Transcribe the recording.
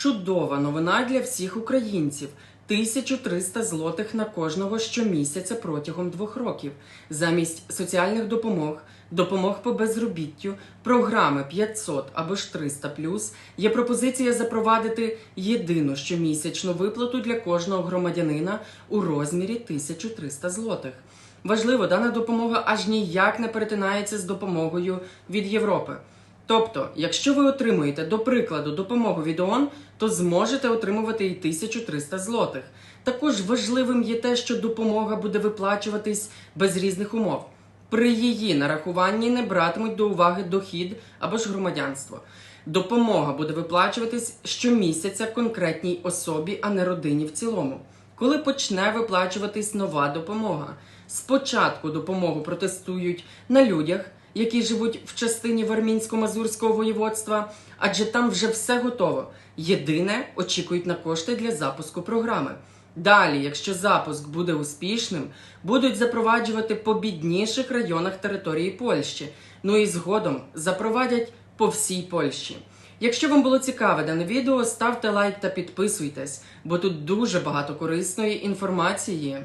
Чудова новина для всіх українців. 1300 злотих на кожного щомісяця протягом двох років. Замість соціальних допомог, допомог по безробіттю, програми 500 або ж 300 є пропозиція запровадити єдину щомісячну виплату для кожного громадянина у розмірі 1300 злотих. Важливо, дана допомога аж ніяк не перетинається з допомогою від Європи. Тобто, якщо ви отримуєте, до прикладу, допомогу від ООН, то зможете отримувати і 1300 злотих. Також важливим є те, що допомога буде виплачуватись без різних умов. При її нарахуванні не братимуть до уваги дохід або ж громадянство. Допомога буде виплачуватись щомісяця конкретній особі, а не родині в цілому. Коли почне виплачуватись нова допомога, спочатку допомогу протестують на людях, які живуть в частині Вармінсько-Мазурського воєводства, адже там вже все готово. Єдине очікують на кошти для запуску програми. Далі, якщо запуск буде успішним, будуть запроваджувати по бідніших районах території Польщі. Ну і згодом запровадять по всій Польщі. Якщо вам було цікаве дане відео, ставте лайк та підписуйтесь, бо тут дуже багато корисної інформації.